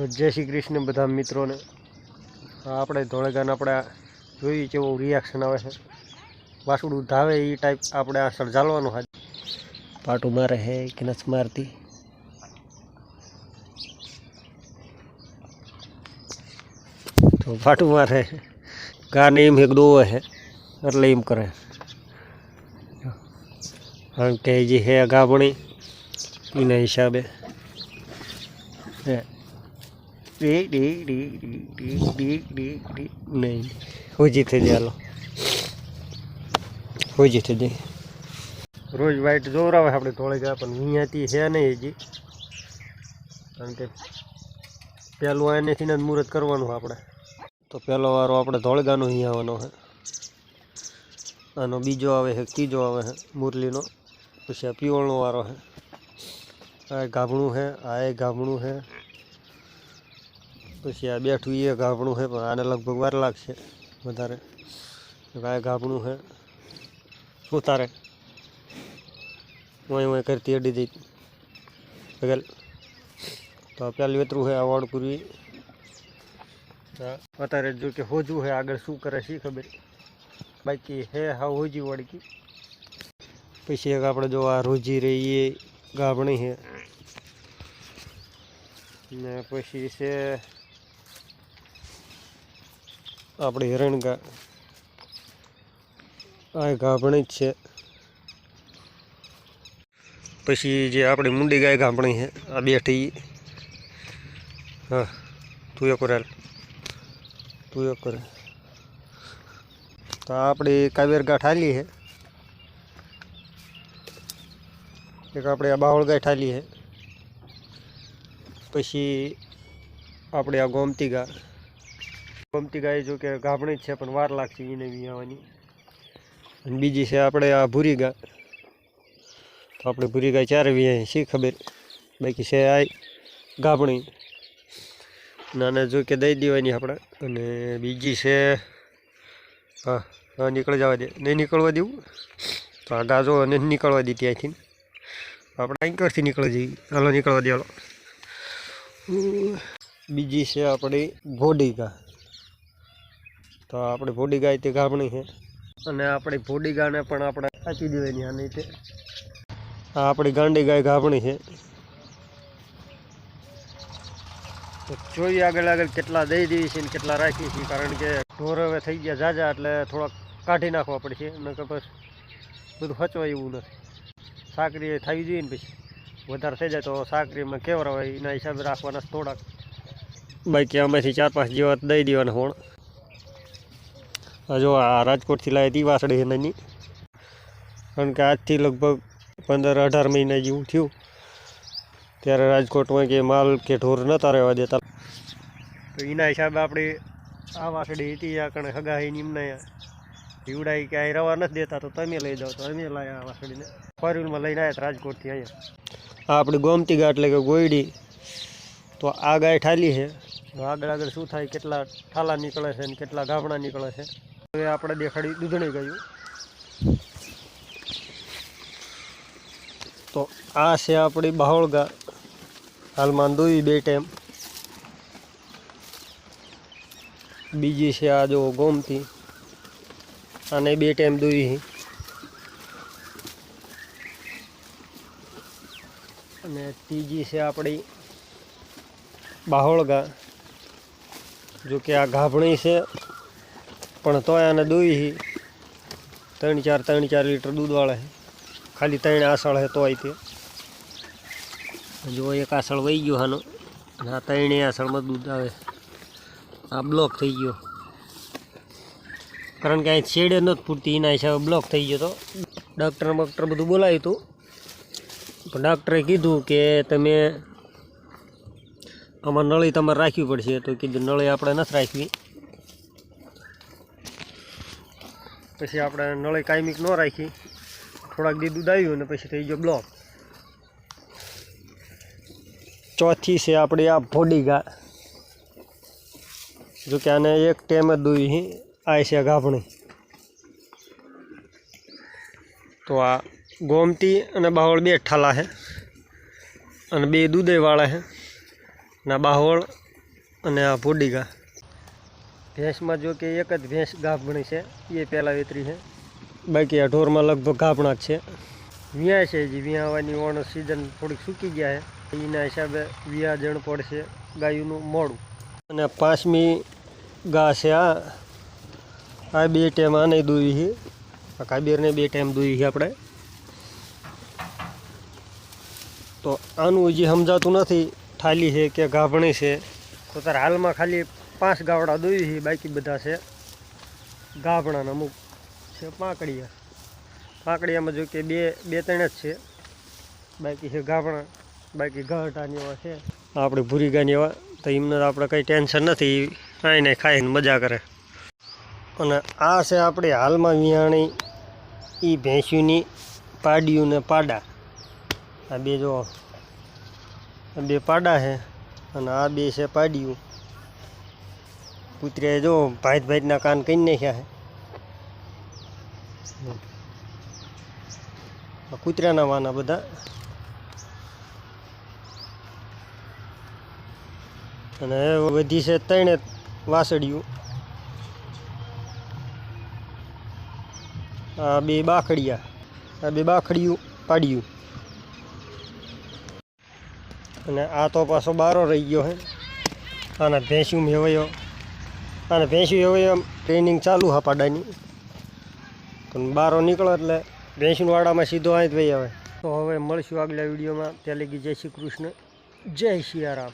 તો જય શ્રી કૃષ્ણ બધા મિત્રોને. આપણે ધોળેગાન આપણે જોઈએ કેવું રિએક્શન આવે છે. વાસુડું ધાવે એ ટાઈપ આપણે આ સર્જાલવાનું હાજ પાટું મારે હે કે નસ મારતી? તો પાટું મારે ગાને એમ એક દોવે છે એટલે એમ કરે. કારણ કે જે હે ગાભણી, એના હિસાબે. હે. ડી ડી ડી ડી ડી ડી ડી ડી નહીં હોજી થઈ જાય હાલો થઈ જાય રોજ વાઈટ જોવરાવે આપણે ગયા પણ અહીંયાથી છે નહીં હજી. કારણ કે પહેલું એનેથી જ મુહૂર્ત કરવાનું આપણે. તો પહેલો વારો આપણે ધોળગાનો અહીં આવવાનો છે. આનો બીજો આવે છે, ત્રીજો આવે છે, મુરલીનો. પછી આ પિયોળનો વારો છે. આ ગાભણું છે, આ એ ગાભણું છે. પછી આ બેઠું એ ગાભણું છે, પણ આને લગભગ વાર લાગશે વધારે. આ ગાભણું છે શું તારે વहीं વहीं કરતી અડી જઈ. બગલ તો પેલું વેતરું છે, આ પૂરવી અત્યારે જો કે હોજવું છે, આગળ શું કરે છે ખબર. બાકી હે હા હોજી વળકી પછી એક આપણે જો આ રોજી રહી એ ગાભણી છે. ને પછી છે આપણે હિરણગા આ ગાભણી જ છે. પછી જે આપણી મુંડી ગાય ગામણી છે, આ બેઠી. હા, તું એ કરેલ તું એ કરે. તો આપણી કાવેર ગાંઠ ઠાલી છે. એક આપણે આ બાવળ ગાય ઠાલી છે. પછી આપણે આ ગોમતી ગા ગોમતી ગાય જો કે ગાભણી જ છે, પણ વાર લાગશે એને વિયાવાની અને બીજી છે આપણે આ ભૂરી ગા તો આપણે ભૂરી ગાય ચારે વી શી ખબર? બાકી છે આ ગાભણી. નાને જો કે દઈ દેવાની આપણે. અને બીજી છે, હા હા, નીકળી જવા દે. નહીં નીકળવા દેવું? તો આ ગાજો અને નીકળવા દે ત્યાંથી આપણે અહીંકરથી નીકળી જઈએ. હાલો, નીકળવા દે, હાલો. બીજી છે આપણી ઘોડી ગા તો આપણી ભોડી ગાય તે ગાભણી છે. અને આપણી ભોડી ગાને પણ આપણે આપી દેવાની આ નહીં તે આ આપણી ગાંડી ગાય ગાભણી છે. તો જોઈએ આગળ આગળ કેટલા દઈ દેવી છે ને કેટલા રાખી છે કારણ કે ઢોર હવે થઈ ગયા જાજા, એટલે થોડાક કાઢી નાખવા પડશે, નકર બસ બધું હચવાય એવું નથી. સાકરી થવી જોઈએ ને પછી. વધારે થઈ જાય તો સાકરીમાં કેવરા હોય એના હિસાબે રાખવાના થોડાક. બાકી આમાંથી ચાર પાંચ જેવા દઈ દેવાના હોણ. જો આ રાજકોટથી લાવી હતી વાસળી નાની કારણ કે આજથી લગભગ પંદર અઢાર મહિના જેવું થયું. ત્યારે રાજકોટમાં કે માલ કે ઢોર નહોતા રહેવા દેતા. તો એના હિસાબે આપણે આ વાસળી હતી, આ કણે હગાઈ નિમને જીવડાઈ કે અહીં રવા નથી દેતા, તો તમે લઈ જાઓ, તો અમે લાવ્યા આ વાસળીને ફોર લઈને આવ્યા રાજકોટથી અહીંયા. આ આપણી ગોમતી ગા એટલે કે ગોયડી. તો આ ગાય ઠાલી છે. આગળ આગળ શું થાય, કેટલા ઠાલા નીકળે છે અને કેટલા ગાભણા નીકળે છે. હવે આપણે દેખાડી દૂધણી ગયું. તો આ છે આપણી બાહોળગા હાલમાં દોઈ બે ટાઈમ. બીજી છે આ જો ગોમતી અને બે ટાઈમ દોઈ અને ત્રીજી છે આપણી બાહોળગા જો કે આ ગાભણી છે. પણ તોય આને દોઈ ત્રણ ચાર ત્રણ ચાર લીટર દૂધ વાળે છે ખાલી ત્રણ આસળ હે તોય તે. જો એક આસળ વહી ગયો આનો અને આ ત્રણેય આસળમાં દૂધ આવે. આ બ્લોક થઈ ગયો. કારણ કે અહીં શેડે નથી પૂરતી, એના હિસાબે બ્લોક થઈ ગયો તો. ડૉક્ટર બક્ટર બધું બોલાવ્યું હતું પણ ડૉક્ટરે કીધું કે તમે, આમાં નળી તમારે રાખવી પડશે. તો કીધું નળી આપણે નથી રાખવી. પછી આપણે નળી કાયમિક ન રાખી, થોડાક દી દૂધ આવ્યું ને પછી થઈ ગયો બ્લોક. ચોથી છે આપણી આ ભોડી ગા જો કે આને એક ટેમ જ દોઈ આ છે ગાભણી. તો આ ગોમતી અને બાહોળ બે ઠાલા છે અને બે દૂધેવાળા છે ના બાહોળ અને આ ભોડી ઘા. ભેંસમાં જો કે એક જ ભેંસ ગાભણી છે એ પહેલાં વેતરી છે. બાકી આ ઢોરમાં લગભગ ગાભણા જ છે. વ્યાં છે જે વ્યાવાની ઓણ સિઝન થોડીક સૂકી ગયા છે. એના હિસાબે વ્યાજણ પડશે ગાયુંનું મોડું. અને પાંચમી ગા છે આ. આ બે ટાઈમ આને દોવી છે. આ કાબીરને બે ટાઈમ દોવી છે આપણે. તો આનું હજી સમજાતું નથી થાલી છે કે ગાભણી છે. તો તારે હાલમાં ખાલી પાંચ ગાવડા દોઈ છે, બાકી બધા છે ગાભણાના અમુક છે પાંકડિયા. પાંકડિયામાં જો કે બે બે ત્રણ જ છે. બાકી છે ગાભણા, બાકી ગહટાની એવા છે. આપણે ભૂરી ગાની એવા, તો એમને આપણે કંઈ ટેન્શન નથી, આઈને ખાઈને મજા કરે. અને આ છે આપણી હાલમાં વિયાણી એ ભેંસ્યુની પાડિયું ને પાડા. આ બે જો, આ બે પાડા છે, અને આ બે છે પાડિયું. કૂતરીએ જો ભાઈ ભાઈના કાન કહી નાખ્યા આ કૂતરાના વાના બધા. અને વધી છે ત્રણે વાસળિયું આ બે બાખડિયા, આ બે બાખડિયું પાડ્યું. અને આ તો પાછો બારો રહી ગયો હે. આના ભેંસ્યું મેવાયો. આને હવે એમ ટ્રેનિંગ ચાલુ હા પાડાની. પણ બારો નીકળો એટલે ભેંસનું વાડામાં સીધો અહીં જ ભાઈ આવે. તો હવે મળશું આગલા વિડીયોમાં. ત્યાં લગી જય શ્રી કૃષ્ણ. જય સિયારામ